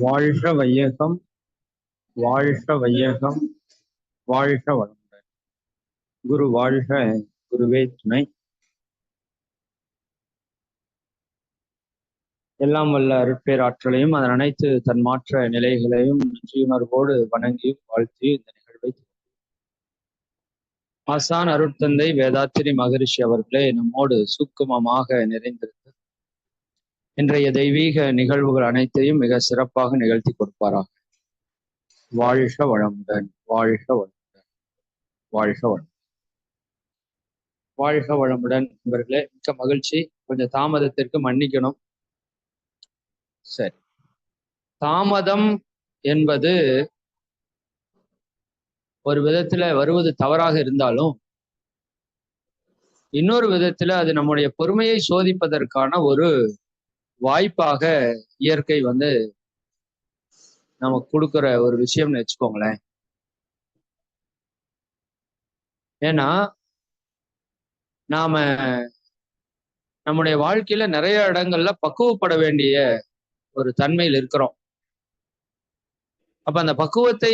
வாழ்க வையகம் வாழ்க வையகம் வாழ்க வளமுடன். குரு வாழ்க குருவே துணை. எல்லாம் வல்ல அருட்பேராற்றலையும் அதன் அனைத்து தன்மாற்ற நிலைகளையும் நன்றியுணர்வோடு வணங்கியும் வாழ்த்தியும் இந்த நிகழ்வை ஆசான் அருட்தந்தை வேதாத்திரி மகரிஷி அவர்களே நம்மோடு சூக்குமமாக நிறைந்திருந்தது இன்றைய தெய்வீக நிகழ்வுகள் அனைத்தையும் மிக சிறப்பாக நிகழ்த்தி கொடுப்பாராக. வாழ்க வளமுடன் வாழ்க வளமுடன் வாழ்க வளம் வாழ்க வளமுடன் நண்பர்களே மிக்க மகிழ்ச்சி. கொஞ்சம் தாமதத்திற்கு மன்னிக்கணும். சரி. தாமதம் என்பது ஒரு விதத்துல வருவது தவறாக இருந்தாலும் இன்னொரு விதத்துல அது நம்முடைய பொறுமையை சோதிப்பதற்கான ஒரு வாய்ப்பாக இயற்கை வந்து நமக்கு கொடுக்குற ஒரு விஷயம்னு வச்சுக்கோங்களேன். ஏன்னா நாம நம்முடைய வாழ்க்கையில நிறைய இடங்கள்ல பக்குவப்பட வேண்டிய ஒரு தன்மையில் இருக்கிறோம். அப்ப அந்த பக்குவத்தை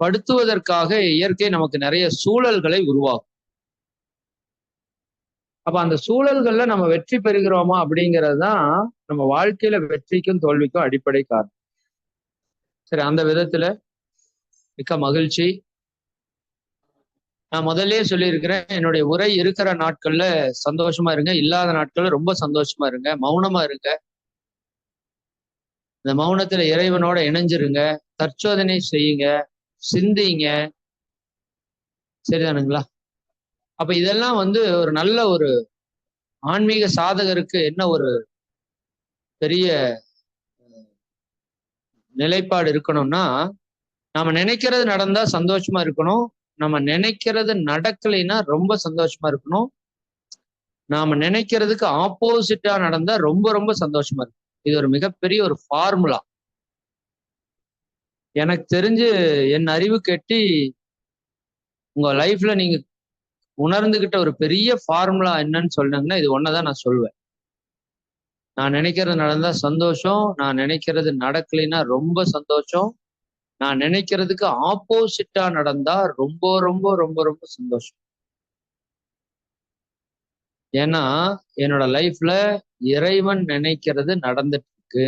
படுத்துவதற்காக இயற்கை நமக்கு நிறைய சூழல்களை உருவாக்கும். அப்ப அந்த சூழல்கள்ல நம்ம வெற்றி பெறுகிறோமா அப்படிங்கிறது தான் நம்ம வாழ்க்கையில வெற்றிக்கும் தோல்விக்கும் அடிப்படை காரணம். சரி அந்த விதத்துல மிக்க மகிழ்ச்சி. நான் முதல்லயே சொல்லியிருக்கிறேன் என்னுடைய உரை இருக்கிற நாட்கள்ல சந்தோஷமா இருங்க இல்லாத நாட்கள்ல ரொம்ப சந்தோஷமா இருங்க மௌனமா இருங்க. இந்த மௌனத்துல இறைவனோட இணைஞ்சிருங்க தற்சோதனை செய்யுங்க சிந்திங்க. சரிதானுங்களா? அப்ப இதெல்லாம் வந்து ஒரு நல்ல ஒரு ஆன்மீக சாதகருக்கு என்ன ஒரு பெரிய நிலைப்பாடு இருக்கணும்னா நாம நினைக்கிறது நடந்தா சந்தோஷமா இருக்கணும். நம்ம நினைக்கிறது நடக்கலைன்னா ரொம்ப சந்தோஷமா இருக்கணும். நாம நினைக்கிறதுக்கு ஆப்போசிட்டா நடந்தா ரொம்ப ரொம்ப சந்தோஷமா இருக்கும் இது ஒரு மிகப்பெரிய ஒரு ஃபார்முலா எனக்கு தெரிஞ்சு என் அறிவு கெட்டி உங்க லைஃப்ல நீங்க உணர்ந்துகிட்ட ஒரு பெரிய ஃபார்முலா என்னன்னு சொன்னாங்கன்னா இது ஒன்னதான் நான் சொல்வேன். நான் நினைக்கிறது நடந்தா சந்தோஷம் நான் நினைக்கிறது நடக்கலைன்னா ரொம்ப சந்தோஷம் நான் நினைக்கிறதுக்கு ஆப்போசிட்டா நடந்தா ரொம்ப ரொம்ப ரொம்ப ரொம்ப சந்தோஷம். ஏன்னா என்னோட லைஃப்ல இறைவன் நினைக்கிறது நடந்துட்டு இருக்கு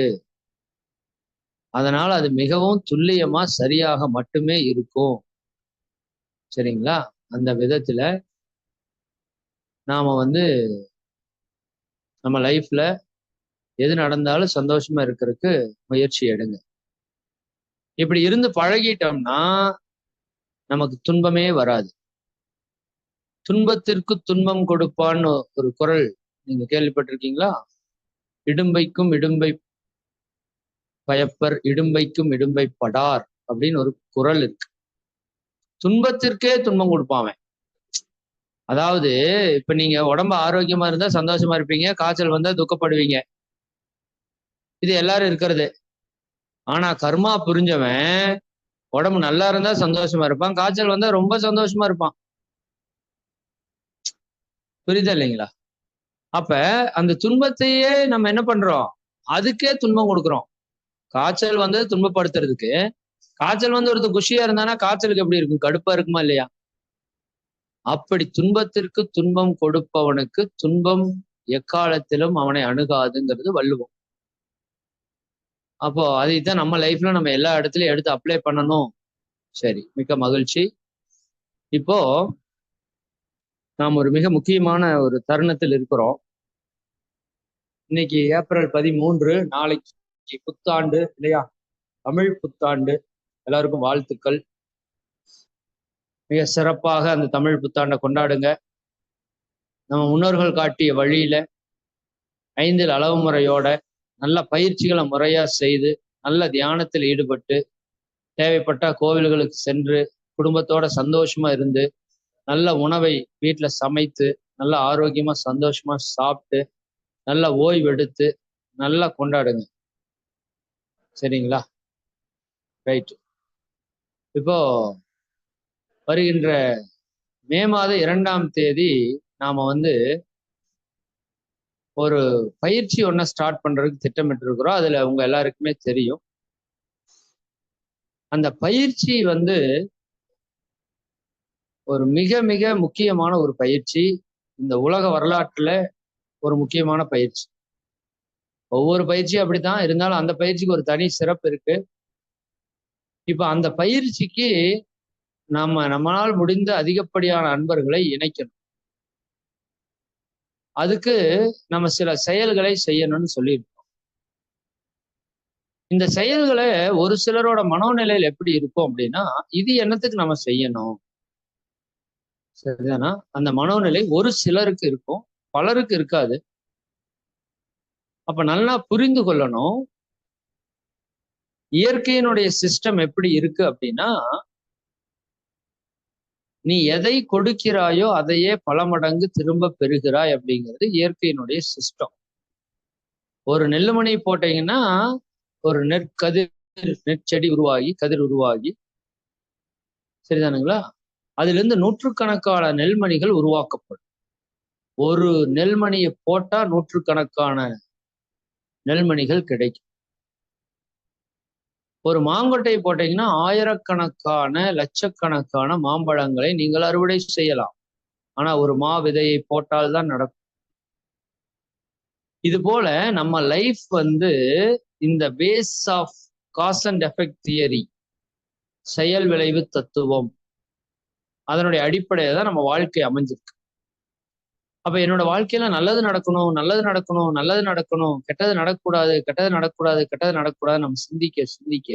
அதனால அது மிகவும் துல்லியமா சரியாக மட்டுமே இருக்கும். சரிங்களா? அந்த விதத்துல நாம வந்து நம்ம லைஃப்ல எது நடந்தாலும் சந்தோஷமா இருக்கிறதுக்கு முயற்சி எடுங்க. இப்படி இருந்து பழகிட்டோம்னா நமக்கு துன்பமே வராது. துன்பத்திற்கு துன்பம் கொடுப்பான்னு ஒரு குரல் நீங்க கேள்விப்பட்டிருக்கீங்களா? இடும்பைக்கும் இடும்பை பயப்பர் இடும்பைக்கும் இடும்பை படார் அப்படின்னு ஒரு குரல் இருக்கு. துன்பத்திற்கே துன்பம் கொடுப்பாவன் அதாவது இப்ப நீங்க உடம்பு ஆரோக்கியமா இருந்தா சந்தோஷமா இருப்பீங்க காய்ச்சல் வந்தா துக்கப்படுவீங்க. இது எல்லாரும் இருக்கிறது. ஆனா கர்மா புரிஞ்சவன் உடம்பு நல்லா இருந்தா சந்தோஷமா இருப்பான் காய்ச்சல் வந்தா ரொம்ப சந்தோஷமா இருப்பான். புரியுதா இல்லைங்களா? அப்ப அந்த துன்பத்தையே நம்ம என்ன பண்றோம்? அதுக்கே துன்பம் கொடுக்குறோம். காய்ச்சல் வந்து துன்பப்படுத்துறதுக்கு காய்ச்சல் வந்து ஒருத்தர் குஷியா இருந்தானா காய்ச்சலுக்கு எப்படி இருக்கும்? கடுப்பா இருக்குமா இல்லையா? அப்படி துன்பத்திற்கு துன்பம் கொடுப்பவனுக்கு துன்பம் எக்காலத்திலும் அவனை அணுகாதுங்கிறது வள்ளுவம். அப்போ அதை தான் நம்ம லைஃப்ல நம்ம எல்லா இடத்துலயும் எடுத்து அப்ளை பண்ணணும். சரி மிக்க மகிழ்ச்சி. இப்போ நாம் ஒரு மிக முக்கியமான ஒரு தருணத்தில் இருக்கிறோம். இன்னைக்கு ஏப்ரல் பதிமூன்று நாளைக்கு புத்தாண்டு இல்லையா? தமிழ் புத்தாண்டு. எல்லாருக்கும் வாழ்த்துக்கள். மிக சிறப்பாக அந்த தமிழ் புத்தாண்டை கொண்டாடுங்க. நம்ம முன்னோர்கள் காட்டிய வழியில ஐந்தில் அளவு முறையோட நல்ல பயிற்சிகளை முறையா செய்து நல்ல தியானத்தில் ஈடுபட்டு தேவைப்பட்ட கோவில்களுக்கு சென்று குடும்பத்தோட சந்தோஷமா இருந்து நல்ல உணவை வீட்டில் சமைத்து நல்ல ஆரோக்கியமா சந்தோஷமா சாப்பிட்டு நல்ல ஓய்வெடுத்து நல்லா கொண்டாடுங்க. சரிங்களா? ரைட் இப்போ வருகின்ற மே மாதம் இரண்டாம் தேதி நாம வந்து ஒரு பயிற்சி ஒன்றை ஸ்டார்ட் பண்றதுக்கு திட்டமிட்டு இருக்கிறோம் அதுல உங்க எல்லாருக்குமே தெரியும். அந்த பயிற்சி வந்து ஒரு மிக மிக முக்கியமான ஒரு பயிற்சி. இந்த உலக வரலாற்றுல ஒரு முக்கியமான பயிற்சி. ஒவ்வொரு பயிற்சியும் அப்படித்தான். இருந்தாலும் அந்த பயிற்சிக்கு ஒரு தனி சிறப்பு இருக்கு. இப்ப அந்த பயிற்சிக்கு நம்ம நம்மளால் முடிந்த அதிகப்படியான அன்பர்களை இணைக்கணும். அதுக்கு நம்ம சில செயல்களை செய்யணும்னு சொல்லியிருக்கோம். இந்த செயல்களை ஒரு சிலரோட மனோநிலையில் எப்படி இருக்கும் அப்படின்னா இது என்னத்துக்கு நம்ம செய்யணும்? சரிதானா? அந்த மனோநிலை ஒரு சிலருக்கு இருக்கும் பலருக்கு இருக்காது. அப்ப நல்லா புரிந்து கொள்ளணும். இயற்கையினுடைய சிஸ்டம் எப்படி இருக்கு அப்படின்னா நீ எதை கொடுக்கிறாயோ அதையே பல மடங்கு திரும்ப பெறுகிறாய் அப்படிங்கிறது இயற்கையினுடைய சிஸ்டம். ஒரு நெல்லுமணி போட்டீங்கன்னா ஒரு நெற்கதிர் நெற்செடி உருவாகி கதிர் உருவாகி சரிதானுங்களா? அதிலிருந்து நூற்றுக்கணக்கான நெல்மணிகள் உருவாக்கப்படும். ஒரு நெல்மணியை போட்டா நூற்றுக்கணக்கான நெல்மணிகள் கிடைக்கும். ஒரு மாங்கொட்டையை போட்டீங்கன்னா ஆயிரக்கணக்கான லட்சக்கணக்கான மாம்பழங்களை நீங்கள் அறுவடை செய்யலாம். ஆனா ஒரு மா விதையை போட்டால்தான் நடக்கும். இது போல நம்ம லைஃப் வந்து இந்த base of cause and effect theory செயல் விளைவு தத்துவம் அதனுடைய அடிப்படையை தான் நம்ம வாழ்க்கை அமைஞ்சிருக்கு. அப்ப என்னோட வாழ்க்கையில நல்லது நடக்கணும் நல்லது நடக்கணும் நல்லது நடக்கணும் கெட்டது நடக்கக்கூடாது கெட்டது நடக்கக்கூடாது கெட்டது நடக்கக்கூடாது நம்ம சிந்திக்க சிந்திக்க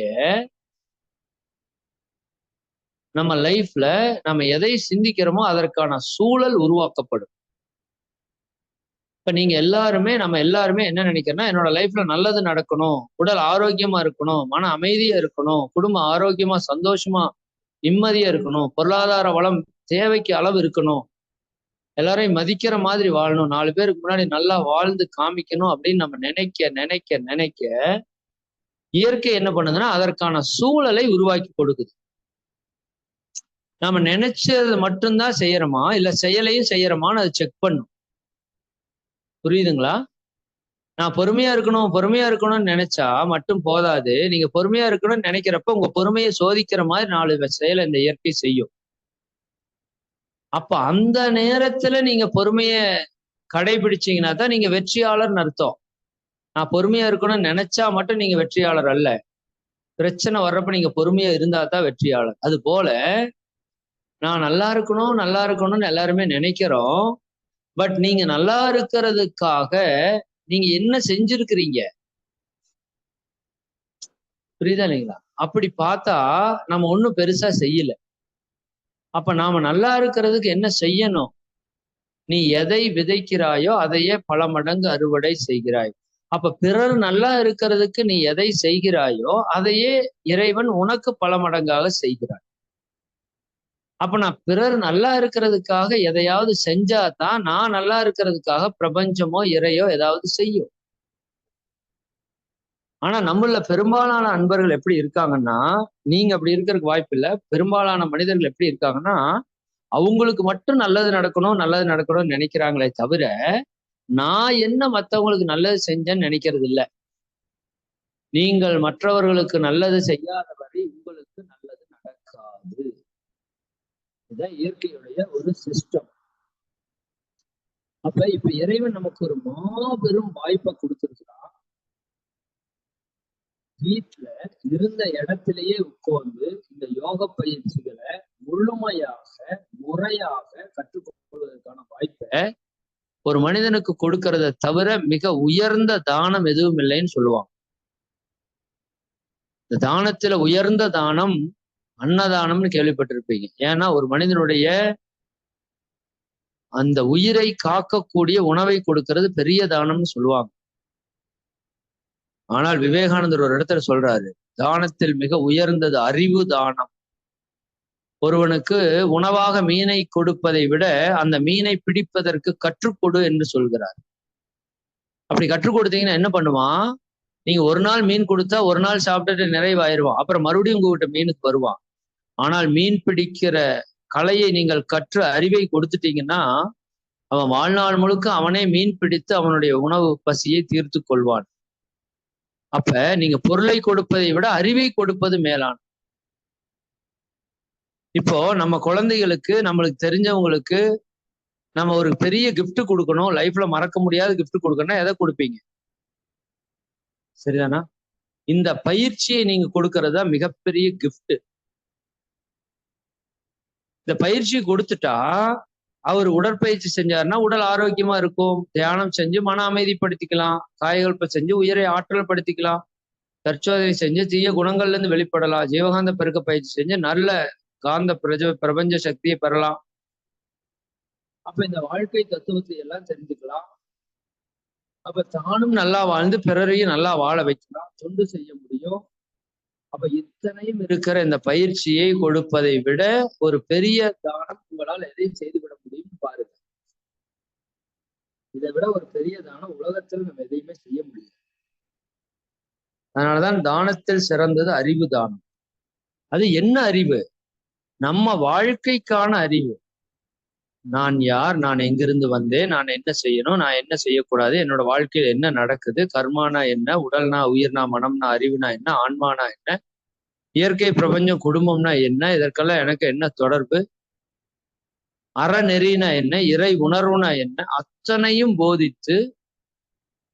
நம்ம லைஃப்ல நம்ம எதை சிந்திக்கிறோமோ அதற்கான சூழல் உருவாக்கப்படும். இப்ப நீங்க எல்லாருமே நம்ம எல்லாருமே என்ன நினைக்கிறோம்னா என்னோட லைஃப்ல நல்லது நடக்கணும் உடல் ஆரோக்கியமா இருக்கணும் மன அமைதியா இருக்கணும் குடும்பம் ஆரோக்கியமா சந்தோஷமா நிம்மதியா இருக்கணும் பொருளாதார வளம் தேவைக்கு அளவு இருக்கணும் எல்லாரையும் மதிக்கிற மாதிரி வாழணும். நாலு பேருக்கு முன்னாடி நல்லா வாழ்ந்து காமிக்கணும் அப்படின்னு நம்ம நினைக்க நினைக்க நினைக்க இயற்கை என்ன பண்ணுதுன்னா அதற்கான சூழலை உருவாக்கி கொடுக்குது. நம்ம நினைச்சது மட்டும்தான் செய்யறோமா? இல்ல செயலையும் செய்யறோமான்னு அதை செக் பண்ணும். புரியுதுங்களா? நான் பொறுமையா இருக்கணும் பொறுமையா இருக்கணும்னு நினைச்சா மட்டும் போதாது. நீங்க பொறுமையா இருக்கணும்னு நினைக்கிறப்ப உங்க பொறுமையை சோதிக்கிற மாதிரி நாலு செயலை இந்த இயற்கை செய்யும். அப்ப அந்த நேரத்துல நீங்க பொறுமைய கடைபிடிச்சீங்கன்னா தான் நீங்க வெற்றியாளர்னு அர்த்தம். நான் பொறுமையா இருக்கணும்னு நினைச்சா மட்டும் நீங்க வெற்றியாளர் அல்ல. பிரச்சனை வர்றப்ப நீங்க பொறுமையா இருந்தா தான் வெற்றியாளர். அது போல நான் நல்லா இருக்கணும் நல்லா இருக்கணும்னு எல்லாருமே நினைக்கிறோம். பட் நீங்க நல்லா இருக்கிறதுக்காக நீங்க என்ன செஞ்சிருக்கிறீங்க? புரியுதா இல்லைங்களா? அப்படி பார்த்தா நம்ம ஒன்றும் பெருசா செய்யல. அப்ப நாம நல்லா இருக்கிறதுக்கு என்ன செய்யணும்? நீ எதை விதைக்கிறாயோ அதையே பல மடங்கு அறுவடை செய்கிறாய். அப்ப பிறர் நல்லா இருக்கிறதுக்கு நீ எதை செய்கிறாயோ அதையே இறைவன் உனக்கு பல மடங்காக செய்கிறாய் அப்ப நான் பிறர் நல்லா இருக்கிறதுக்காக எதையாவது செஞ்சா தான் நான் நல்லா இருக்கிறதுக்காக பிரபஞ்சமோ இறையோ ஏதாவது செய்யும். ஆனா நம்மள பெரும்பாலான அன்பர்கள் எப்படி இருக்காங்கன்னா நீங்க அப்படி இருக்கிறதுக்கு வாய்ப்பு இல்லை. பெரும்பாலான மனிதர்கள் எப்படி இருக்காங்கன்னா அவங்களுக்கு மட்டும் நல்லது நடக்கணும் நல்லது நடக்கணும்னு நினைக்கிறாங்களே தவிர நான் என்ன மற்றவங்களுக்கு நல்லது செஞ்சேன்னு நினைக்கிறது இல்லை. நீங்கள் மற்றவர்களுக்கு நல்லது செய்யாத வரை உங்களுக்கு நல்லது நடக்காது. இதுதான் இயற்கையுடைய ஒரு சிஸ்டம் அப்ப இப்ப இறைவன் நமக்கு ஒரு மாபெரும் வாய்ப்பை கொடுத்துருக்கிறான். வீட்டுல இருந்த இடத்திலேயே உட்கார்ந்து இந்த யோக பயிற்சிகளை முழுமையாக முறையாக கற்றுக்கொள்வதற்கான வாய்ப்பை ஒரு மனிதனுக்கு கொடுக்கறத தவிர மிக உயர்ந்த தானம் எதுவும் இல்லைன்னு சொல்லுவாங்க. இந்த தானத்துல உயர்ந்த தானம் அன்னதானம்னு கேள்விப்பட்டிருப்பீங்க. ஏன்னா ஒரு மனிதனுடைய அந்த உயிரை காக்கக்கூடிய உணவை கொடுக்கறது பெரிய தானம்னு சொல்லுவாங்க. ஆனால் விவேகானந்தர் ஒரு இடத்துல சொல்றாரு தானத்தில் மிக உயர்ந்தது அறிவு தானம். ஒருவனுக்கு உணவாக மீனை கொடுப்பதை விட அந்த மீனை பிடிப்பதற்கு கற்றுக்கொடு என்று சொல்கிறார். அப்படி கற்றுக் கொடுத்தீங்கன்னா என்ன பண்ணுவான் நீங்க ஒரு நாள் மீன் கொடுத்தா ஒரு நாள் சாப்பிட்டுட்டு நிறைவாயிருவான். அப்புறம் மறுபடியும் உங்ககிட்ட மீனுக்கு வருவான். ஆனால் மீன் பிடிக்கிற கலையை நீங்கள் கற்று அறிவை கொடுத்துட்டீங்கன்னா அவன் வாழ்நாள் முழுக்க அவனே மீன் பிடித்து அவனுடைய உணவு பசியை தீர்த்து கொள்வான். அப்ப நீங்க பொருளை கொடுப்பதை விட அறிவை கொடுப்பது மேலான. இப்போ நம்ம குழந்தைகளுக்கு நம்மளுக்கு தெரிஞ்சவங்களுக்கு நம்ம ஒரு பெரிய கிஃப்ட் கொடுக்கணும். லைஃப்ல மறக்க முடியாத கிஃப்ட் கொடுக்கணும்னா எதை கொடுப்பீங்க? சரிதானா? இந்த பயிற்சியை நீங்க கொடுக்கறது தான் மிகப்பெரிய கிஃப்ட் இந்த பயிற்சி கொடுத்துட்டா அவர் உடற்பயிற்சி செஞ்சாருன்னா உடல் ஆரோக்கியமா இருக்கும். தியானம் செஞ்சு மன அமைதிப்படுத்திக்கலாம். காயகல்ப செஞ்சு உயிரை ஆற்றல் படுத்திக்கலாம். தற்சோதனை செஞ்சு தீய குணங்கள்ல இருந்து வெளிப்படலாம். ஜீவகாந்த பெருக்க பயிற்சி செஞ்சு நல்ல காந்த பிரஜ பிரபஞ்ச சக்தியை பெறலாம். அப்ப இந்த வாழ்க்கை தத்துவத்தை எல்லாம் தெரிஞ்சுக்கலாம். அப்ப தானும் நல்லா வாழ்ந்து பிறரையும் நல்லா வாழ வைக்கலாம். தொண்டு செய்ய முடியும். அப்ப இத்தனையும் இருக்கிற இந்த பயிற்சியை கொடுப்பதை விட ஒரு பெரிய தானம் உங்களால் எதையும் செய்துவிட பாருங்க. இதை விட ஒரு பெரிய தானம் உலகத்தில் நம்ம எதையுமே செய்ய முடியாது. அதனாலதான் தானத்தில் சிறந்தது அறிவு தானம். அது என்ன அறிவு? நம்ம வாழ்க்கைக்கான அறிவு. நான் யார்? நான் எங்கிருந்து வந்தேன்? நான் என்ன செய்யணும்? நான் என்ன செய்யக்கூடாது? என்னோட வாழ்க்கையில் என்ன நடக்குது? கர்மானா என்ன? உடல்னா உயிர்னா மனம்னா அறிவுனா என்ன? ஆன்மானா என்ன? இயற்கை பிரபஞ்சம் குடும்பம்னா என்ன? இதற்கெல்லாம் எனக்கு என்ன தொடர்பு? அறநெறினா என்ன இறை உணர்வுனா என்ன அத்தனையும் போதித்து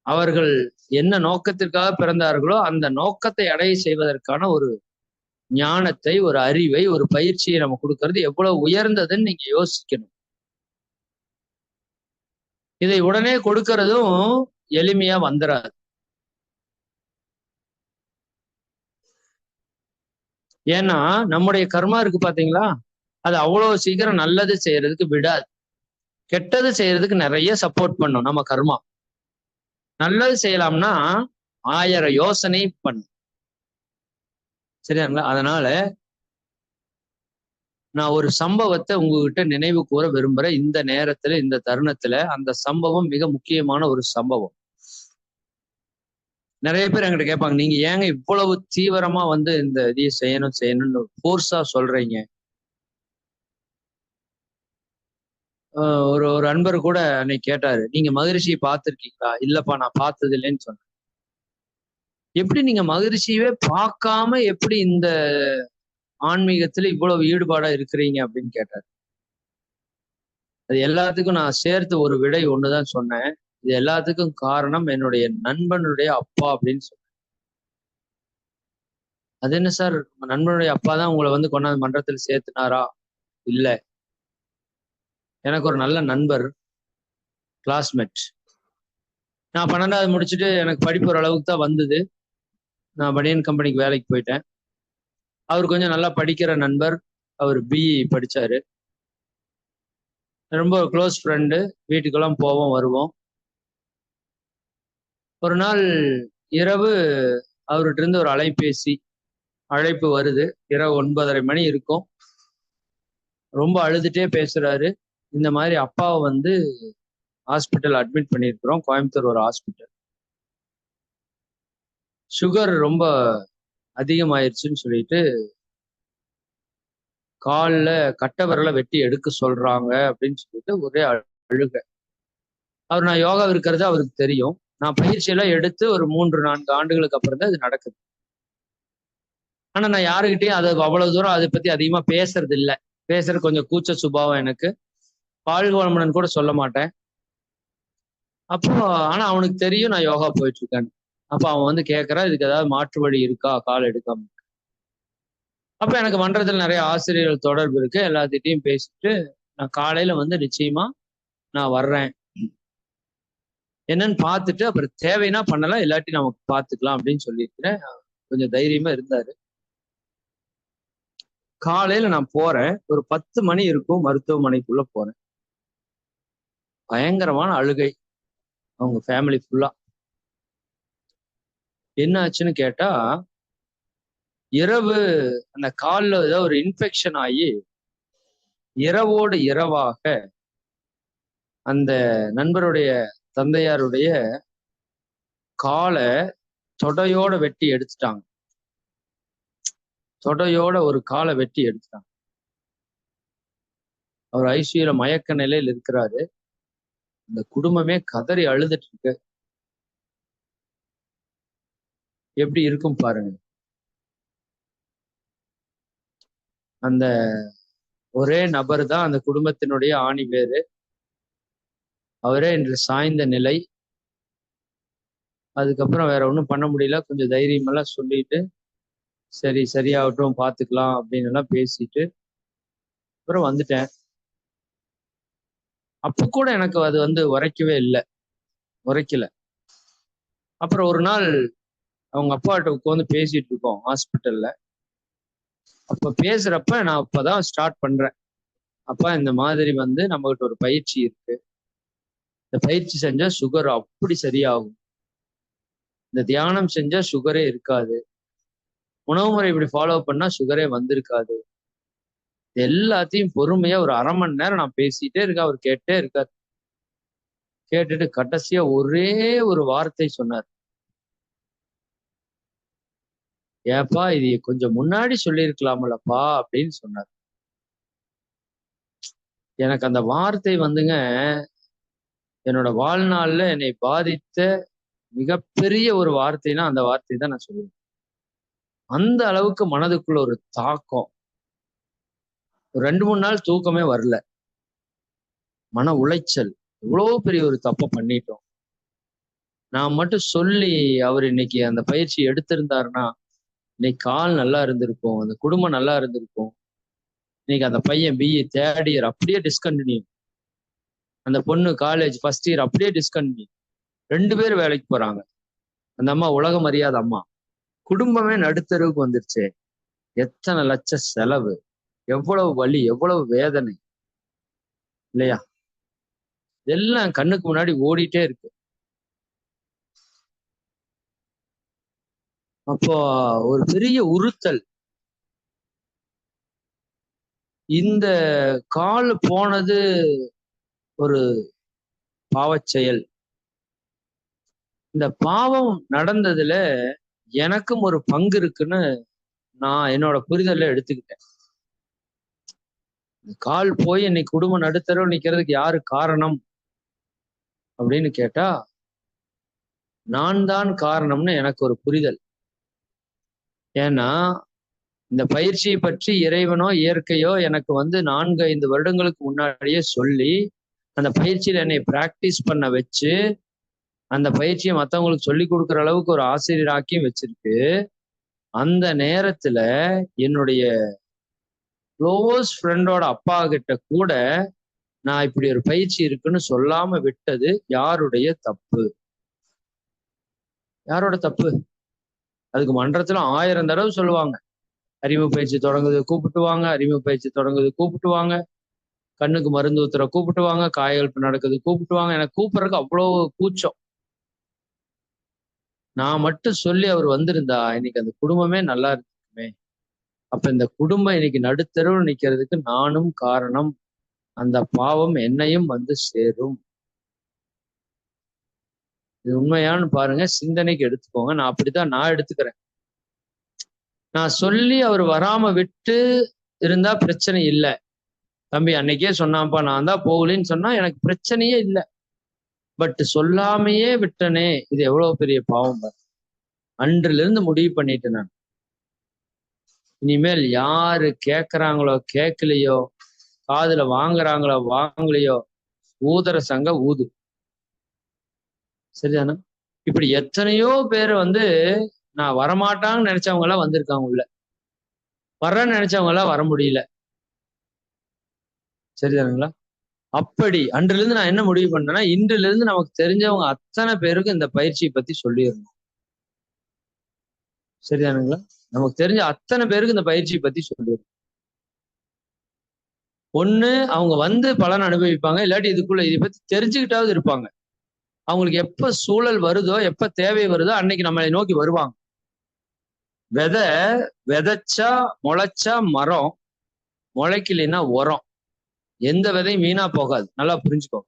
அவர்கள் என்ன நோக்கத்திற்காக பிறந்தார்களோ அந்த நோக்கத்தை அடைய செய்வதற்கான ஒரு ஞானத்தை ஒரு அறிவை ஒரு பயிற்சியை நம்ம கொடுக்கறது எவ்வளவு உயர்ந்ததுன்னு நீங்க யோசிக்கணும். இதை உடனே கொடுக்கறதும் எளிமையா வந்துடாது ஏன்னா நம்முடைய கர்மா இருக்கு பாத்தீங்களா? அது அவ்வளவு சீக்கிரம் நல்லது செய்யறதுக்கு விடாது. கெட்டது செய்யறதுக்கு நிறைய சப்போர்ட் பண்ணும் நம்ம கர்மா. நல்லது செய்யலாம்னா ஆயிரம் யோசனை பண்ணும் சரியாங்களா? அதனால நான் ஒரு சம்பவத்தை உங்ககிட்ட நினைவு கூற விரும்புறேன். இந்த நேரத்துல இந்த தருணத்துல அந்த சம்பவம் மிக முக்கியமான ஒரு சம்பவம். நிறைய பேர் என்கிட்ட கேட்பாங்க நீங்க ஏங்க இவ்வளவு தீவிரமா வந்து இந்த இதையை செய்யணும் செய்யணும்னு ஃபோர்ஸா சொல்றீங்க? ஒரு ஒரு அன்பர் கூட அன்னைக்கு கேட்டாரு நீங்க மகரிஷியை பார்த்திருக்கீங்களா? இல்லப்பா நான் பார்த்தது இல்லைன்னு சொன்னேன். எப்படி நீங்க மகரிஷியவே பார்க்காம எப்படி இந்த ஆன்மீகத்துல இவ்வளவு ஈடுபாடா இருக்கிறீங்க? அப்படின்னு கேட்டாரு. அது எல்லாத்துக்கும் நான் சேர்த்து ஒரு விடை ஒண்ணுதான் சொன்னேன். இது எல்லாத்துக்கும் காரணம் என்னுடைய நண்பனுடைய அப்பா அப்படின்னு சொன்னேன் அது என்ன சார்? நண்பனுடைய அப்பா தான் உங்களை வந்து கொண்டாந்து மன்றத்தில் சேர்த்துனாரா? இல்லை. எனக்கு ஒரு நல்ல நண்பர் கிளாஸ்மேட் நான் பன்னெண்டாவது முடிச்சுட்டு எனக்கு படிப்பு ஒரு அளவுக்கு தான் வந்தது. நான் பனியன் கம்பெனிக்கு வேலைக்கு போயிட்டேன். அவர் கொஞ்சம் நல்லா படிக்கிற நண்பர். அவர் பிஇ படிச்சாரு. ரொம்ப க்ளோஸ் ஃப்ரெண்டு வீட்டுக்கெல்லாம் போவோம் வருவோம். ஒரு நாள் இரவு அவர்கிட்ட இருந்து ஒரு அலைபேசி அழைப்பு வருது. இரவு ஒன்பதரை மணி இருக்கும். ரொம்ப அழுதுட்டே பேசுறாரு. இந்த மாதிரி அப்பாவை வந்து ஹாஸ்பிட்டல் அட்மிட் பண்ணியிருக்கிறோம். கோயம்புத்தூர் ஒரு ஹாஸ்பிட்டல் சுகர் ரொம்ப அதிகமாயிருச்சுன்னு சொல்லிட்டு காலில் கட்டை விரலை வெட்டி எடுக்க சொல்றாங்க அப்படின்னு சொல்லிட்டு ஒரே அழுக. அவர் நான் யோகா இருக்கிறது அவருக்கு தெரியும். நான் பயிற்சியெல்லாம் எடுத்து ஒரு மூன்று நான்கு ஆண்டுகளுக்கு அப்புறம் தான் இது நடக்குது. ஆனா நான் யாருக்கிட்டையும் அது அவ்வளவு தூரம் அதை பத்தி அதிகமா பேசுறது இல்லை. பேசுறது கொஞ்சம் கூச்ச சுபாவம் எனக்கு. வாழ்க வளமுடன் கூட சொல்ல மாட்டேன். அப்போ ஆனா அவனுக்கு தெரியும் நான் யோகா போயிட்டு இருக்கேன் அப்ப அவன் வந்து கேட்கறான் இதுக்கு ஏதாவது மாற்று வழி இருக்கா? கால் எடுக்காம. அப்ப எனக்கு மன்றத்தில் நிறைய ஆசிரியர்கள் தொடர்பு இருக்கு. எல்லாத்திட்டையும் பேசிட்டு நான் காலையில வந்து நிச்சயமா நான் வர்றேன். என்னன்னு பார்த்துட்டு அப்புறம் தேவைன்னா பண்ணலாம் இல்லாட்டி நமக்கு பார்த்துக்கலாம் அப்படின்னு சொல்லியிருக்கிறேன். கொஞ்சம் தைரியமா இருந்தாரு. காலையில நான் போறேன். ஒரு பத்து மணி இருக்கும் மருத்துவமனைக்குள்ள போறேன். பயங்கரமான அழுகை. அவங்க ஃபேமிலி ஃபுல்லா என்ன ஆச்சுன்னு கேட்டா இரவு அந்த காலில் ஏதோ ஒரு இன்ஃபெக்ஷன் ஆகி இரவோடு இரவாக அந்த நண்பருடைய தந்தையாருடைய காலை தொடையோட வெட்டி எடுத்துட்டாங்க. தொடையோட ஒரு காலை வெட்டி எடுத்துட்டாங்க. அவர் ஐசியூல மயக்க நிலையில் இருக்கிறாரு. இந்த குடும்பமே கதறி அழுதுட்டு இருக்கு எப்படி இருக்கும் பாருங்க. அந்த ஒரே நபர் தான் அந்த குடும்பத்தினுடைய ஆணி வேறு. அவரே இன்று சாய்ந்த நிலை. அதுக்கப்புறம் வேற ஒன்றும் பண்ண முடியல. கொஞ்சம் தைரியமெல்லாம் சொல்லிட்டு சரி சரியாகட்டும் பார்த்துக்கலாம் அப்படின்னு எல்லாம் பேசிட்டு அப்புறம் வந்துட்டேன். அப்போ கூட எனக்கு அது வந்து உரைக்கவே இல்லை. உரைக்கல. அப்புறம் ஒரு நாள் அவங்க அப்பாட்ட உட்காந்து பேசிட்டு இருக்கோம் ஹாஸ்பிட்டல்ல அப்ப பேசுறப்ப நான் அப்பதான் ஸ்டார்ட் பண்றேன். அப்பா இந்த மாதிரி வந்து நம்மகிட்ட ஒரு பயிற்சி இருக்கு. இந்த பயிற்சி செஞ்சா சுகர் அப்படி சரியாகும். இந்த தியானம் செஞ்சா சுகரே இருக்காது. உணவு முறை இப்படி ஃபாலோ பண்ணா சுகரே வந்திருக்காது. எல்லாத்தையும் பொறுமையா ஒரு அரை மணி நேரம் நான் பேசிட்டே இருக்கேன். அவர் கேட்டே இருக்காரு. கேட்டுட்டு கடைசியா ஒரே ஒரு வார்த்தை சொன்னார். ஏப்பா இது கொஞ்சம் முன்னாடி சொல்லியிருக்கலாமலப்பா அப்படின்னு சொன்னார். எனக்கு அந்த வார்த்தை வந்துங்க என்னோட வாழ்நாள்ல என்னை பாதித்த மிகப்பெரிய ஒரு வார்த்தைனா அந்த வார்த்தை தான் நான் சொல்லுவேன். அந்த அளவுக்கு மனதுக்குள்ள ஒரு தாக்கம். ஒரு ரெண்டு மூணு நாள் தூக்கமே வரல. மன உளைச்சல். எவ்வளோ பெரிய ஒரு தப்பை பண்ணிட்டோம். நான் மட்டும் சொல்லி அவர் இன்னைக்கு அந்த பயிற்சி எடுத்திருந்தாருன்னா இன்னைக்கு கால் நல்லா இருந்திருக்கும் அந்த குடும்பம் நல்லா இருந்திருக்கும். இன்னைக்கு அந்த பையன் பிஇ தேர்ட் இயர் அப்படியே டிஸ்கண்டினியூ அந்த பொண்ணு காலேஜ் ஃபர்ஸ்ட் இயர் அப்படியே டிஸ்கண்டினியூ ரெண்டு பேர் வேலைக்கு போறாங்க. அந்த அம்மா உலகம் அறியாத அம்மா. குடும்பமே நடுத்தருவுக்கு வந்துருச்சு. எத்தனை லட்ச செலவு. எவ்வளவு வலி எவ்வளவு வேதனை. இல்லையா? இதெல்லாம் கண்ணுக்கு முன்னாடி ஓடிட்டே இருக்கு. அப்போ ஒரு பெரிய உறுத்தல். இந்த கால் போனது ஒரு பாவச் செயல் இந்த பாவம் நடந்ததுல எனக்கும் ஒரு பங்கு இருக்குன்னு நான் என்னோட புரிதல்ல எடுத்துக்கிட்டேன். கால் போய் இன்னைக்கு குடும்பம் நடுத்தரவு நிக்கிறதுக்கு யாரு காரணம்? அப்படின்னு கேட்டா நான் தான் காரணம்னு எனக்கு ஒரு புரிதல். ஏன்னா இந்த பயிற்சியை பற்றி இறைவனோ இயற்கையோ எனக்கு வந்து நான்கு ஐந்து வருடங்களுக்கு முன்னாடியே சொல்லி அந்த பயிற்சியில என்னை பிராக்டிஸ் பண்ண வச்சு அந்த பயிற்சியை மற்றவங்களுக்கு சொல்லி கொடுக்குற அளவுக்கு ஒரு ஆசிரியராக்கியும் வச்சிருக்கு. அந்த நேரத்துல என்னுடைய க்ளோஸ் ஃப்ரெண்டோட அப்பா கிட்ட கூட நான் இப்படி ஒரு பயிற்சி இருக்குன்னு சொல்லாம விட்டது யாருடைய தப்பு? யாரோட தப்பு? அதுக்கு மன்றத்துல ஆயிரம் தடவை சொல்லுவாங்க. அறிவு பயிற்சி தொடங்குது கூப்பிட்டுவாங்க அறிவு பயிற்சி தொடங்குது கூப்பிட்டுவாங்க கண்ணுக்கு மருந்து ஊத்துற கூப்பிட்டுவாங்க காயகல்ப்பு நடக்குது கூப்பிட்டுவாங்க எனக்கு கூப்பிடுறதுக்கு அவ்வளோ கூச்சம். நான் மட்டும் சொல்லி அவர் வந்திருந்தா இன்னைக்கு அந்த குடும்பமே நல்லா இருக்குமே? அப்ப இந்த குடும்பம் இன்னைக்கு நடுத்தருவில் நிக்கிறதுக்கு நானும் காரணம். அந்த பாவம் என்னையும் வந்து சேரும். இது உண்மையான்னு பாருங்க. சிந்தனைக்கு எடுத்துக்கோங்க. நான் அப்படித்தான் நான் எடுத்துக்கிறேன். நான் சொல்லி அவர் வராம விட்டு இருந்தா பிரச்சனை இல்லை. தம்பி அன்னைக்கே சொன்னான்ப்பா நான் தான் போகலன்னு சொன்னா எனக்கு பிரச்சனையே இல்லை. பட் சொல்லாமையே விட்டனே. இது எவ்வளவு பெரிய பாவம் பாரு. அன்றுல இருந்து முடிவு பண்ணிட்டேன் நான். இனிமேல் யாரு கேட்கறாங்களோ கேட்கலையோ காதுல வாங்குறாங்களோ வாங்கலையோ ஊதர சங்க ஊது. சரிதானா? இப்படி எத்தனையோ பேர் வந்து நான் வரமாட்டாங்கன்னு நினைச்சவங்க எல்லாம் வந்திருக்காங்க உள்ள. வர்றேன்னு நினைச்சவங்க எல்லாம் வர முடியல. சரிதானுங்களா? அப்படி அன்றுல இருந்து நான் என்ன முடிவு பண்ணேன்னா இன்றுல இருந்து நமக்கு தெரிஞ்சவங்க அத்தனை பேருக்கு இந்த பயிற்சியை பத்தி சொல்லிடணும். சரிதானுங்களா? நமக்கு தெரிஞ்ச அத்தனை பேருக்கு இந்த பயிற்சியை பத்தி சொல்லிடணும் ஒண்ணு அவங்க வந்து பலன் அனுபவிப்பாங்க. இல்லாட்டி இதுக்குள்ள இதை பத்தி தெரிஞ்சுக்கிட்டாவது இருப்பாங்க. அவங்களுக்கு எப்ப சூழல் வருதோ எப்ப தேவை வருதோ அன்னைக்கு நம்மளை நோக்கி வருவாங்க. விதை விதைச்சா முளைச்சா மரம் முளைக்கலைன்னா உரம். எந்த விதையும் வீணா போகாது. நல்லா புரிஞ்சுக்கோ.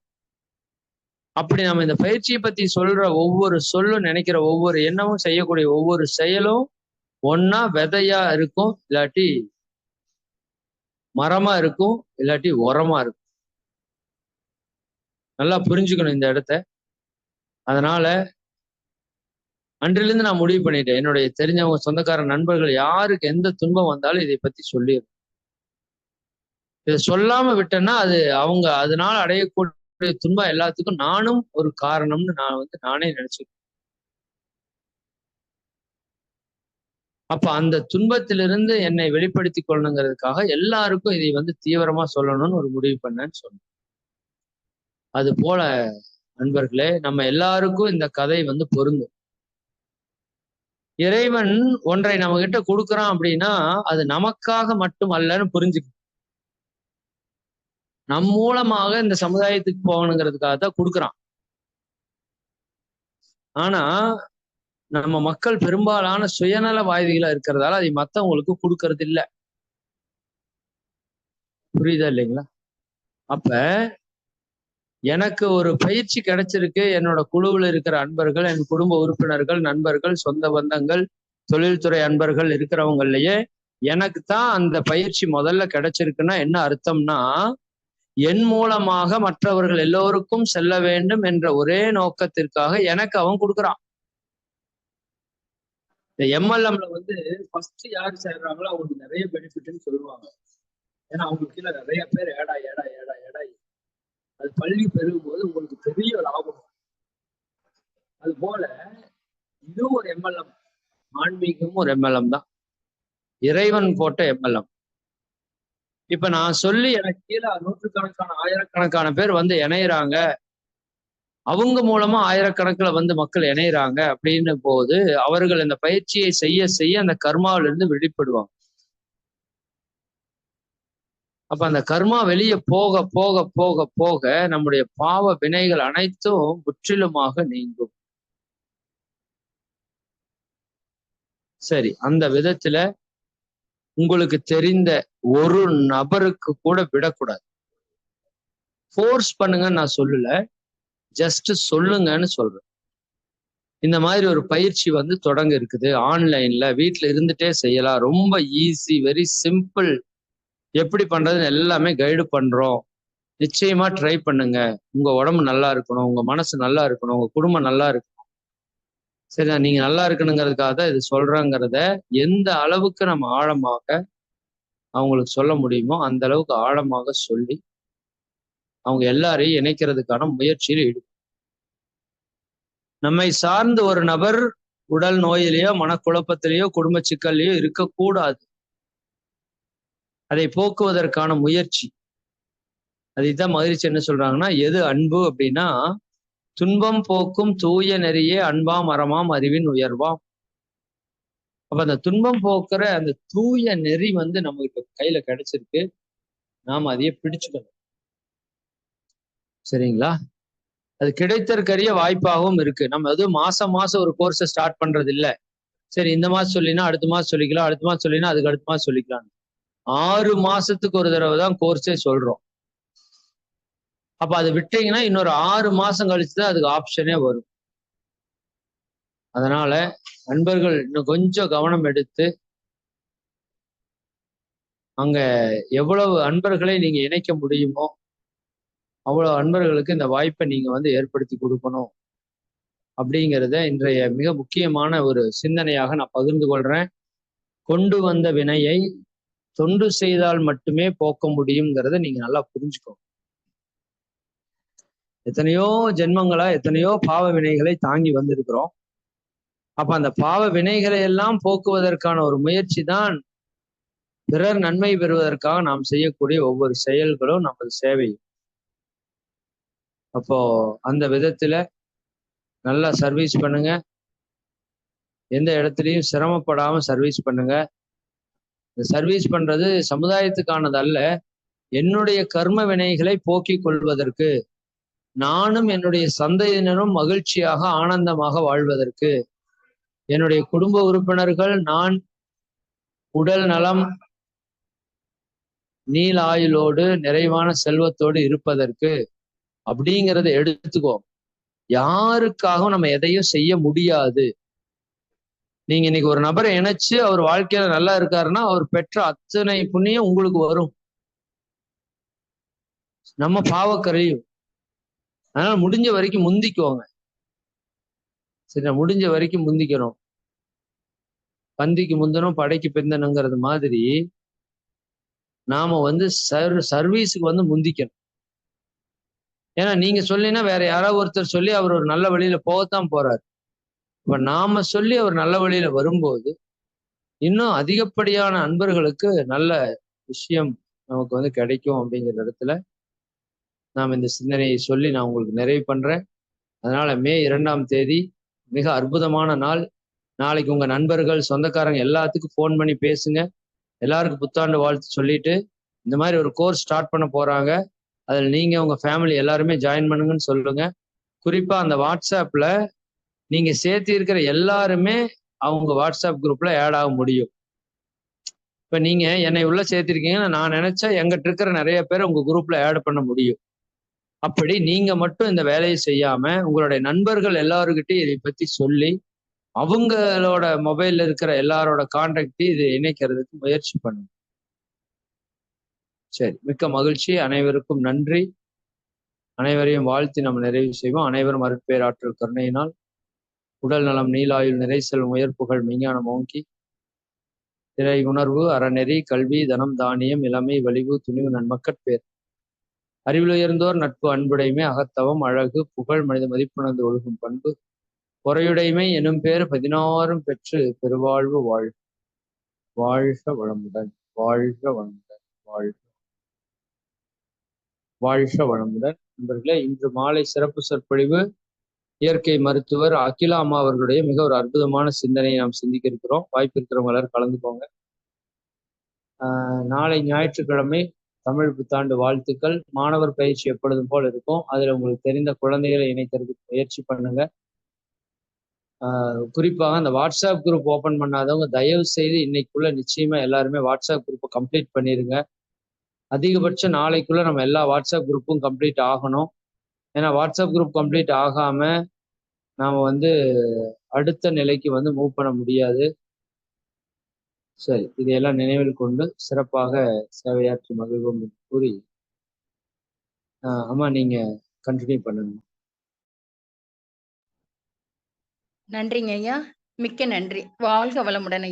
அப்படி நம்ம இந்த பயிற்சியை பத்தி சொல்ற ஒவ்வொரு சொல்லும் நினைக்கிற ஒவ்வொரு எண்ணமும் செய்யக்கூடிய ஒவ்வொரு செயலும் ஒன்னா விதையா இருக்கும் இல்லாட்டி மரமா இருக்கும் இல்லாட்டி உரமா இருக்கும். நல்லா புரிஞ்சுக்கணும் இந்த இடத்த. அதனால அன்றிலிருந்து நான் முடிவு பண்ணிட்டேன். என்னுடைய தெரிஞ்சவங்க சொந்தக்கார நண்பர்கள் யாருக்கு எந்த துன்பம் வந்தாலும் இதை பத்தி சொல்லிடும் இதை சொல்லாம விட்டேன்னா அது அவங்க அதனால அடையக்கூடிய துன்பம் எல்லாத்துக்கும் நானும் ஒரு காரணம்னு நான் வந்து நானே நினைச்சுக்கிறேன். அப்ப அந்த துன்பத்திலிருந்து என்னை வெளிப்படுத்திக் கொள்ளணுங்கிறதுக்காக எல்லாருக்கும் இதை வந்து தீவிரமா சொல்லணும்னு ஒரு முடிவு பண்ணேன்னு சொன்னேன். அது போல நண்பர்களே நம்ம எல்லாருக்கும் இந்த கதை வந்து பொருந்தும். இறைவன் ஒன்றை நம்ம கிட்ட கொடுக்குறான் அப்படின்னா அது நமக்காக மட்டும் அல்லன்னு புரிஞ்சுக்கணும். நம் மூலமாக இந்த சமுதாயத்துக்கு போகணுங்கிறதுக்காக தான் கொடுக்குறான். ஆனா நம்ம மக்கள் பெரும்பாலான சுயநலவாதிகளா இருக்கிறதால அதை மத்தவங்களுக்கு கொடுக்கறது இல்லை புரியுதா இல்லைங்களா? அப்ப எனக்கு ஒரு பயிற்சி கிடைச்சிருக்கு. என்னோட குழுவில் இருக்கிற அன்பர்கள் என் குடும்ப உறுப்பினர்கள் நண்பர்கள் சொந்த பந்தங்கள் தொழில்துறை அன்பர்கள் இருக்கிறவங்களையே எனக்கு தான் அந்த பயிற்சி முதல்ல கிடைச்சிருக்குன்னா என்ன அர்த்தம்னா என் மூலமாக மற்றவர்கள் எல்லோருக்கும் செல்ல வேண்டும் என்ற ஒரே நோக்கத்திற்காக எனக்கு அவன் கொடுக்குறான். இந்த எம்எல்எம்ல வந்து ஃபர்ஸ்ட் யார் சேர்றாங்களோ அவங்களுக்கு நிறைய பெனிஃபிட்னு சொல்லுவாங்க. ஏன்னா அவங்களுக்கு கீழே நிறைய பேர் ஏடா ஏடா ஏடா ஏடா அது பள்ளி பெருகும் போது உங்களுக்கு பெரிய லாபம். அது போல இதுவும் ஒரு எம்எல்எம் ஆன்மீகமும் ஒரு எம்எல்எம் தான். இறைவன் போட்ட எம்எல்எம் இப்ப நான் சொல்லி எனக்கு கீழே நூற்றுக்கணக்கான ஆயிரக்கணக்கான பேர் வந்து இணையிறாங்க. அவங்க மூலமா ஆயிரக்கணக்கில் வந்து மக்கள் இணையிறாங்க அப்படின்னு போது அவர்கள் இந்த பயிற்சியை செய்ய செய்ய அந்த கர்மாவிலிருந்து வெளிப்படுவாங்க. அப்ப அந்த கர்மா வெளியே போக போக போக போக நம்முடைய பாவ வினைகள் அனைத்தும் முற்றிலுமாக நீங்கும். சரி அந்த விதத்துல உங்களுக்கு தெரிந்த ஒரு நபருக்கு கூட விடக்கூடாது. ஃபோர்ஸ் பண்ணுங்கன்னு நான் சொல்லல. ஜஸ்ட் சொல்லுங்கன்னு சொல்றேன். இந்த மாதிரி ஒரு பயிற்சி வந்து தொடங்க இருக்குது. ஆன்லைன்ல வீட்டுல இருந்துட்டே செய்யலாம். ரொம்ப ஈஸி வெரி சிம்பிள் எப்படி பண்றதுன்னு எல்லாமே கைடு பண்றோம். நிச்சயமா ட்ரை பண்ணுங்க. உங்க உடம்பு நல்லா இருக்கணும். உங்க மனசு நல்லா இருக்கணும். உங்க குடும்பம் நல்லா இருக்கணும். சரியா நீங்க நல்லா இருக்கணுங்கிறதுக்காக தான் இது சொல்றேங்கிறத எந்த அளவுக்கு நம்ம ஆழமாக அவங்களுக்கு சொல்ல முடியுமோ அந்த அளவுக்கு ஆழமாக சொல்லி அவங்க எல்லாரையும் இணைக்கிறதுக்கான முயற்சியில் ஈடுபடும் நம்மை சார்ந்த ஒரு நபர் உடல் நோயிலேயோ மனக்குழப்பத்திலேயோ குடும்ப சிக்கல்லையோ இருக்கக்கூடாது. அதை போக்குவதற்கான முயற்சி. அதைத்தான் மகிழ்ச்சி என்ன சொல்றாங்கன்னா எது அன்பு அப்படின்னா துன்பம் போக்கும் தூய நெறியே அன்பாம் அறமாம் அறிவின் உயர்வாம். அப்ப அந்த துன்பம் போக்குற அந்த தூய நெறி வந்து நம்மகிட்ட கையில கிடைச்சிருக்கு. நாம் அதையே பிடிச்சுக்கணும். சரிங்களா? அது கிடைத்தற்கரிய வாய்ப்பாகவும் இருக்கு. நம்ம அது மாசம் மாசம் ஒரு கோர்ஸை ஸ்டார்ட் பண்றது இல்ல சரி இந்த மாசம் சொல்லினா அடுத்த மாசம் சொல்லிக்கலாம் அடுத்த மாசம் சொல்லினா அதுக்கு அடுத்த மாசம் சொல்லிக்கலாம் ஆறு மாசத்துக்கு ஒரு தடவை தான் கோர்ஸே சொல்றோம். அப்ப அதை விட்டீங்கன்னா இன்னொரு ஆறு மாசம் கழிச்சு தான் அதுக்கு ஆப்ஷனே வரும். அதனால நண்பர்கள் இன்னும் கொஞ்சம் கவனம் எடுத்து அங்க எவ்வளவு அன்பர்களை நீங்க இணைக்க முடியுமோ அவ்வளவு அன்பர்களுக்கு இந்த வாய்ப்பை நீங்க வந்து ஏற்படுத்தி கொடுக்கணும். அப்படிங்கிறத இன்றைய மிக முக்கியமான ஒரு சிந்தனையாக நான் பகிர்ந்து கொள்றேன். கொண்டு வந்த வினையை தொண்டு செய்தால் மட்டுமே போக்க முடியுங்கிறத நீங்க நல்லா புரிஞ்சுக்கோங்க. எத்தனையோ ஜென்மங்களா எத்தனையோ பாவ வினைகளை தாங்கி வந்திருக்கிறோம். அப்ப அந்த பாவ வினைகளை எல்லாம் போக்குவதற்கான ஒரு முயற்சி தான் பிறர் நன்மை பெறுவதற்காக நாம் செய்யக்கூடிய ஒவ்வொரு செயல்களும் நமது சேவையும். அப்போ அந்த விதத்துல நல்லா சர்வீஸ் பண்ணுங்க. எந்த இடத்துலையும் சிரமப்படாம சர்வீஸ் பண்ணுங்க. இந்த சர்வீஸ் பண்றது சமுதாயத்துக்கானது அல்ல என்னுடைய கர்ம வினைகளை போக்கிக் கொள்வதற்கு நானும் என்னுடைய சந்தையினரும் மகிழ்ச்சியாக ஆனந்தமாக வாழ்வதற்கு. என்னுடைய குடும்ப உறுப்பினர்கள் நான் உடல் நலம் நீல ஆயுளோடு நிறைவான செல்வத்தோடு இருப்பதற்கு. அப்படிங்கிறத எடுத்துக்கோ. யாருக்காகவும் நம்ம எதையும் செய்ய முடியாது. நீங்க இன்னைக்கு ஒரு நபரை இணைச்சு அவர் வாழ்க்கையில நல்லா இருக்காருன்னா அவர் பெற்ற அத்தனை புண்ணியம் உங்களுக்கு வரும். நம்ம பாவக்கரையும். அதனால முடிஞ்ச வரைக்கும் முந்திக்குவோங்க சரி முடிஞ்ச வரைக்கும் முந்திக்கிறோம் பந்திக்கு முந்தனும் படைக்கு பிந்தனுங்கிறது மாதிரி நாம வந்து சர் சர்வீஸுக்கு வந்து முந்திக்கணும். ஏன்னா நீங்க சொல்லினா வேற யாராவது ஒருத்தர் சொல்லி அவர் ஒரு நல்ல வழியில போகத்தான் போறாரு. இப்ப நாம சொல்லி அவர் நல்ல வழியில வரும்போது இன்னும் அதிகப்படியான அன்பர்களுக்கு நல்ல விஷயம் நமக்கு வந்து கிடைக்கும் அப்படிங்கிற இடத்துல நாம் இந்த சிந்தனையை சொல்லி நான் உங்களுக்கு நிறைவு பண்றேன். அதனால மே இரண்டாம் தேதி மிக அற்புதமான நாள். நாளைக்கு உங்க நண்பர்கள் சொந்தக்காரங்க எல்லாத்துக்கும் ஃபோன் பண்ணி பேசுங்க. எல்லாருக்கும் புத்தாண்டு வாழ்த்து சொல்லிட்டு இந்த மாதிரி ஒரு கோர்ஸ் ஸ்டார்ட் பண்ண போறாங்க. அதில் நீங்கள் உங்கள் ஃபேமிலி எல்லாருமே ஜாயின் பண்ணுங்கன்னு சொல்லுங்க. குறிப்பாக அந்த வாட்ஸ்அப்பில் நீங்கள் சேர்த்து இருக்கிற எல்லாருமே அவங்க வாட்ஸ்அப் குரூப்பில் ஆட் ஆக முடியும். இப்போ நீங்கள் என்னை உள்ள சேர்த்திருக்கீங்கன்னா நான் நினச்சா எங்கிட்ட இருக்கிற நிறைய பேர் உங்கள் குரூப்பில் ஆட் பண்ண முடியும். அப்படி நீங்கள் மட்டும் இந்த வேலையை செய்யாமல் உங்களுடைய நண்பர்கள் எல்லாருக்கிட்டையும் இதை பற்றி சொல்லி அவங்களோட மொபைலில் இருக்கிற எல்லாரோட கான்டாக்டையும் இது இணைக்கிறதுக்கு முயற்சி பண்ணுங்க. சரி மிக்க மகிழ்ச்சி. அனைவருக்கும் நன்றி. அனைவரையும் வாழ்த்தி நம்ம நிறைவு செய்வோம். அனைவரும் அருட்பேராற்றல் கருணையினால். உடல் நலம் நீலாயுள் நிறைசல் உயர்ப்புகள் மெய்ஞானம் ஓங்கி திரை உணர்வு அறநெறி கல்வி தனம் தானியம் இளமை வலிவு துணிவு நன்மக்கட்பேர் அறிவில் உயர்ந்தோர் நட்பு அன்புடைமை அகத்தவம் அழகு புகழ் மனித மதிப்புணர்ந்து ஒழுகும் பண்பு. பொறையுடைமை எனும் பேர் பதினாறும் பெற்று பெருவாழ்வு வாழ் வாழ்க வளமுடன் வாழ்க வளமுடன் வாழ்க வாழ்க வளமுடன். நண்பர்களே இன்று மாலை சிறப்பு சொற்பொழிவு இயற்கை மருத்துவர் அகிலா அம்மா அவர்களுடைய மிக ஒரு அற்புதமான சிந்தனையை நாம் சிந்திக்க இருக்கிறோம். வாய்ப்பு இருக்கிறவங்க எல்லாரும் கலந்துக்கோங்க ஆஹ் நாளை ஞாயிற்றுக்கிழமை தமிழ் புத்தாண்டு வாழ்த்துக்கள். மாணவர் பயிற்சி எப்பொழுதும் போல் இருக்கும். அதில் உங்களுக்கு தெரிந்த குழந்தைகளை இணைக்கிறதுக்கு முயற்சி பண்ணுங்க. ஆஹ் குறிப்பாக அந்த வாட்ஸ்அப் குரூப் ஓபன் பண்ணாதவங்க தயவு செய்து இன்னைக்குள்ள நிச்சயமா எல்லாருமே வாட்ஸ்அப் குரூப்பை கம்ப்ளீட் பண்ணிருங்க. அதிகபட்சம் நாளைக்குள்ள நம்ம எல்லா வாட்ஸ்அப் குரூப்பும் கம்ப்ளீட் ஆகணும். ஏன்னா வாட்ஸ்அப் குரூப் கம்ப்ளீட் ஆகாம நாம வந்து அடுத்த நிலைக்கு வந்து மூவ் பண்ண முடியாது. சரி இதையெல்லாம் நினைவில் கொண்டு சிறப்பாக சேவையாற்றி மகிழ்வோம் என்று கூறி அம்மா நீங்க கண்டினியூ பண்ணுங்க. நன்றிங்க ஐயா. மிக்க நன்றி. வாழ்க வளமுடன் ஐயா.